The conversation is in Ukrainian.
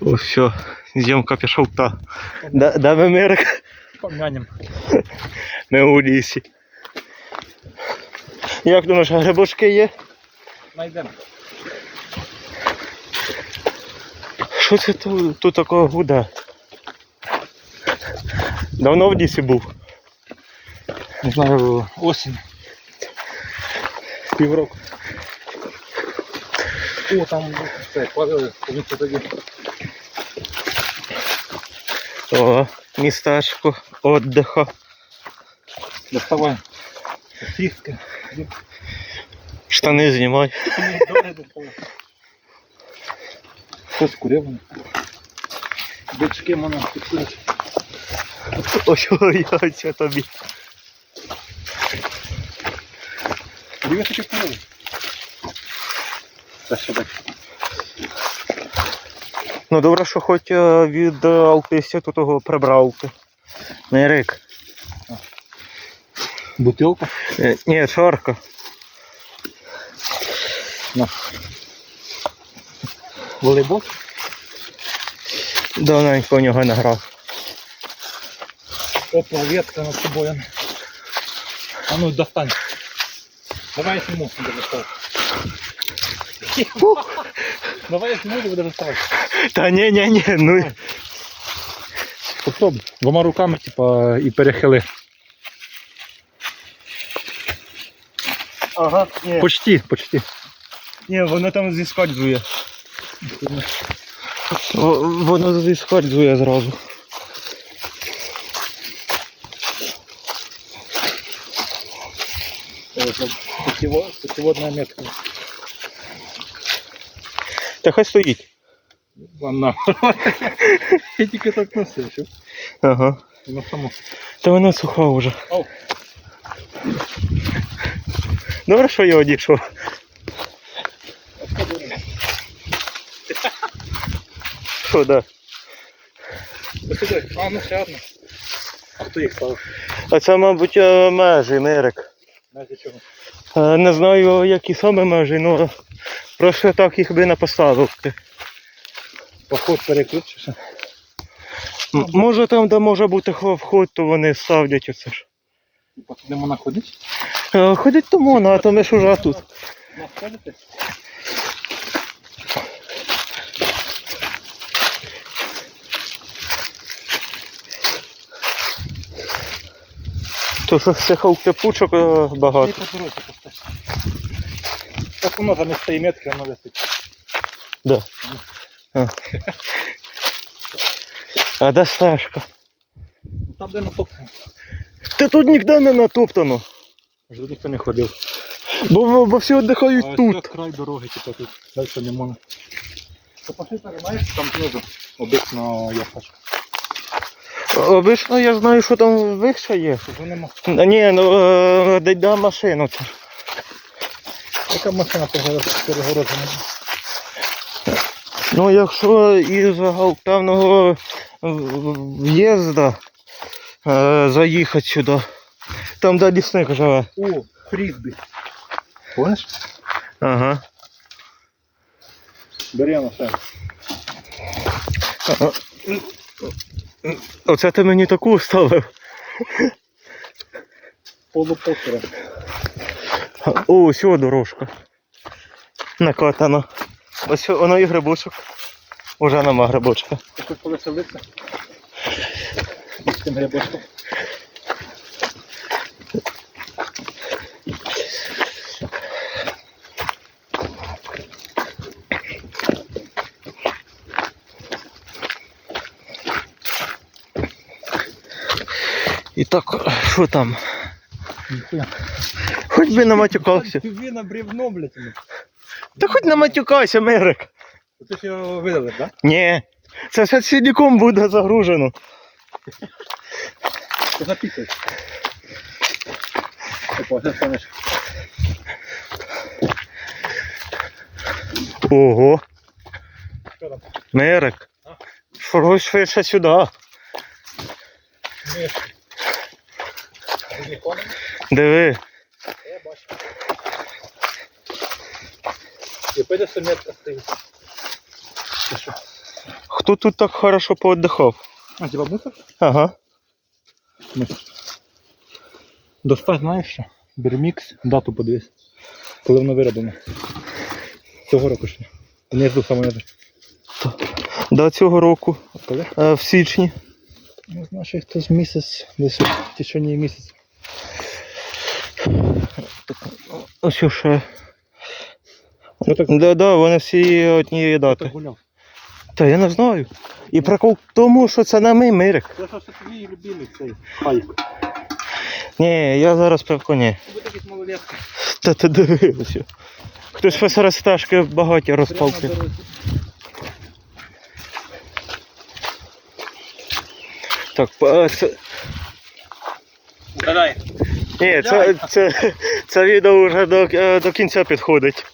О, все, зйомка пішов та. Да, да ви Мирик? Помянем. Ми у лісі. Як думаєш, грибочки є? Найдем. Що це тут, тут такого гуда? Давно в лісі був. Не знаю, осінь. Півроку. О, там це, палили, помітьте тоді. О, містечко отдиха. Доставай. Сосиски. Штани знімай. Щось курив. Бички мене підсудять. Ось ой, яйця тобі. Дві такі курили. Це що так? Ну добре, що хоч е, від е, алпистів тут того прибрав. ти. Мирик. Бутилка. Е, Ні, чарка. На. Волейбол. Давненько у нього не грав. Опа, ветка над собою. А ну достань. Давай я сниму, доставать. Давай я сниму, буду доставать. Та ні, ні, ні, ну Попробуй. Двома руками, типа, і перехили. ага, ні, Почти, почти. ні, воно там зіскальзує. Воно зіскальзує зразу. Путеводная метка. Та хай стоїть. Ладно. Я тільки так носив, що? Ага. На саму. Та вона суха вже. Ау. Добре, що я одійшов. Що, да. А, ну ще одна. А хто їх ставив? А це, мабуть, е, межі, Мирик. Знаєте чого? Е, Не знаю, які саме межі, але просто так їх би не поставив. Поход переключився. Може там, де може бути вход, то вони ставлять оце ж. Підемо находити. Е, Ходить тому, можна, а то ми ж уже тут. Находите? То що з цих автопучок е, багато. Так воно замість цієї метки воно висить. Да. А. а де стежка? Там де натоптано. Та тут ніде не натоптано. Вже ніхто не ходив. Бо, бо всі віддихають А тут. Це край дороги, типа тут. Дальше не можна. То пошли так, знаєш, там знизу обично яхашка. Обично я знаю, що там вище є. Вже нема. Ні, ну е, де да машину. Яка машина перегороджена? Ну якщо із певного в'їзду е, заїхати сюди, там де лісник живе. О, фрізбі. Помниш? Ага. Беремо все. А, Оце ти мені таку ставив. Полупокера. О, ось о, дорожка. Накатана. Ось воно і грибочок. Уже нема грибочка. Ти тут повеселитися? З цим грибочком. І так, що там? Хоч би не матюкався. Тобі на бревно, блядь. Та хоч не матюкайся, Мирик. Ти ж його видали, так? Ні. Це все ціліком буде загружено. Станеш. Ого. Що там? Мирик. А? Шуруй швидше сюди. Миш. Диви. Я бачу. І пойде метка стоїть. Хто тут так хорошо поотдихав? А, типа мусор? Ага. Мусор. Достать, знаєш що? Бермікс, дату подивись. Коли воно вироблено. Цього року ще. Внизу саме. До цього року, Коли? е, в січні. Ну, значить, хтось місяць, десь в течение місяця. Ось ще. Ну так Да, да, вони всі однієї дати. гуляв. Та я не знаю. І прикол в тому, що це не мій мирик. Це що твій любимий цей хайк. Ні, я зараз пивко ні. Ви такий малолетка. Та ти дивився. Хтось посеред стежки багаті розпалки. Так, це. Ні, це, це, це відео вже до, е, до кінця підходить.